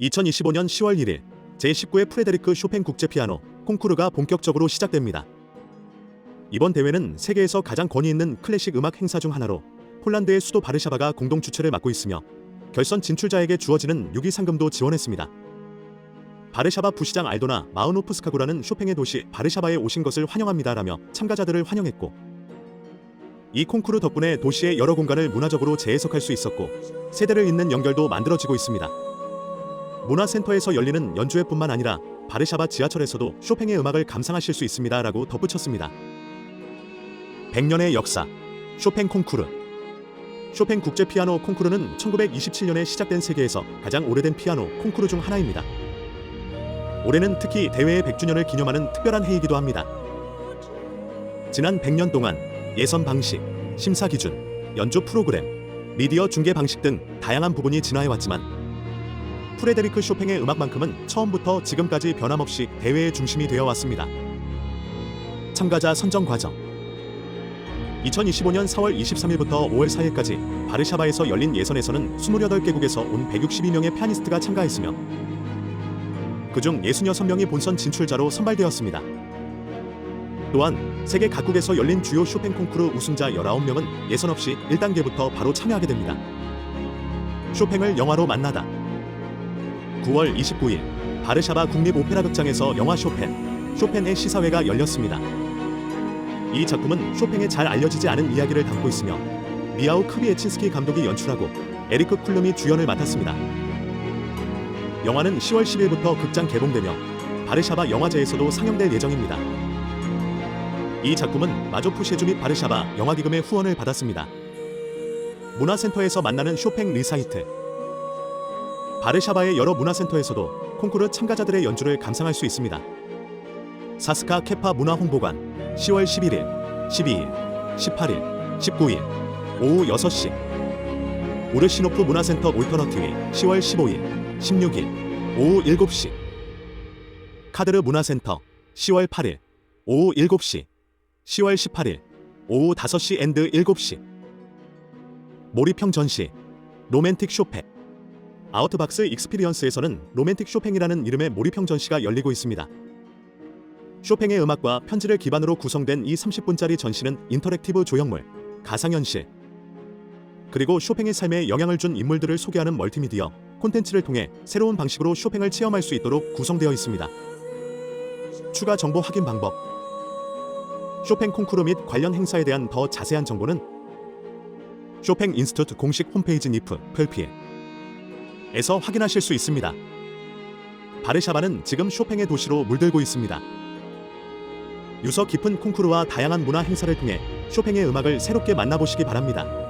2025년 10월 1일 제19회 프레데리크 쇼팽 국제 피아노 콩쿠르가 본격적으로 시작됩니다. 이번 대회는 세계에서 가장 권위 있는 클래식 음악 행사 중 하나로 폴란드의 수도 바르샤바가 공동 주최를 맡고 있으며 결선 진출자에게 주어지는 6위 상금도 지원했습니다. 바르샤바 부시장 알도나 마우노프스카구라는 쇼팽의 도시 바르샤바에 오신 것을 환영합니다라며 참가자들을 환영했고 이 콩쿠르 덕분에 도시의 여러 공간을 문화적으로 재해석할 수 있었고 세대를 잇는 연결도 만들어지고 있습니다. 문화센터에서 열리는 연주회뿐만 아니라 바르샤바 지하철에서도 쇼팽의 음악을 감상하실 수 있습니다 라고 덧붙였습니다. 100년의 역사 쇼팽 콩쿠르 쇼팽 국제 피아노 콩쿠르는 1927년에 시작된 세계에서 가장 오래된 피아노 콩쿠르 중 하나입니다. 올해는 특히 대회의 100주년을 기념하는 특별한 해이기도 합니다. 지난 100년 동안 예선 방식, 심사 기준, 연주 프로그램, 미디어 중계 방식 등 다양한 부분이 진화해 왔지만 프레데리크 쇼팽의 음악만큼은 처음부터 지금까지 변함없이 대회의 중심이 되어 왔습니다. 참가자 선정 과정 2025년 4월 23일부터 5월 4일까지 바르샤바에서 열린 예선에서는 28개국에서 온 162명의 피아니스트가 참가했으며 그중 66명이 본선 진출자로 선발되었습니다. 또한 세계 각국에서 열린 주요 쇼팽 콩쿠르 우승자 19명은 예선 없이 1단계부터 바로 참여하게 됩니다. 쇼팽을 영화로 만나다 9월 29일 바르샤바 국립 오페라 극장에서 영화 쇼팽, 쇼팽의 시사회가 열렸습니다. 이 작품은 쇼팽의 잘 알려지지 않은 이야기를 담고 있으며 미아우 크비에친스키 감독이 연출하고 에리크 쿨름이 주연을 맡았습니다. 영화는 10월 10일부터 극장 개봉되며 바르샤바 영화제에서도 상영될 예정입니다. 이 작품은 마조푸셰주 및 바르샤바 영화기금의 후원을 받았습니다. 문화센터에서 만나는 쇼팽 리사이트 바르샤바의 여러 문화센터에서도 콩쿠르 참가자들의 연주를 감상할 수 있습니다. 사스카 케파 문화홍보관 10월 11일, 12일, 18일, 19일 오후 6시. 오르시노프 문화센터 올터너티비 10월 15일, 16일 오후 7시. 카드르 문화센터 10월 8일 오후 7시. 10월 18일 오후 5시 앤드 7시. 몰입형 전시 로맨틱 쇼팽 아우트박스 익스피리언스에서는 로맨틱 쇼팽이라는 이름의 몰입형 전시가 열리고 있습니다. 쇼팽의 음악과 편지를 기반으로 구성된 이 30분짜리 전시는 인터랙티브 조형물, 가상현실, 그리고 쇼팽의 삶에 영향을 준 인물들을 소개하는 멀티미디어 콘텐츠를 통해 새로운 방식으로 쇼팽을 체험할 수 있도록 구성되어 있습니다. 추가 정보 확인 방법 쇼팽 콩쿠르 및 관련 행사에 대한 더 자세한 정보는 쇼팽 인스튜트 공식 홈페이지 니프 펠피에 에서 확인하실 수 있습니다. 바르샤바는 지금 쇼팽의 도시로 물들고 있습니다. 유서 깊은 콩쿠르와 다양한 문화 행사를 통해 쇼팽의 음악을 새롭게 만나보시기 바랍니다.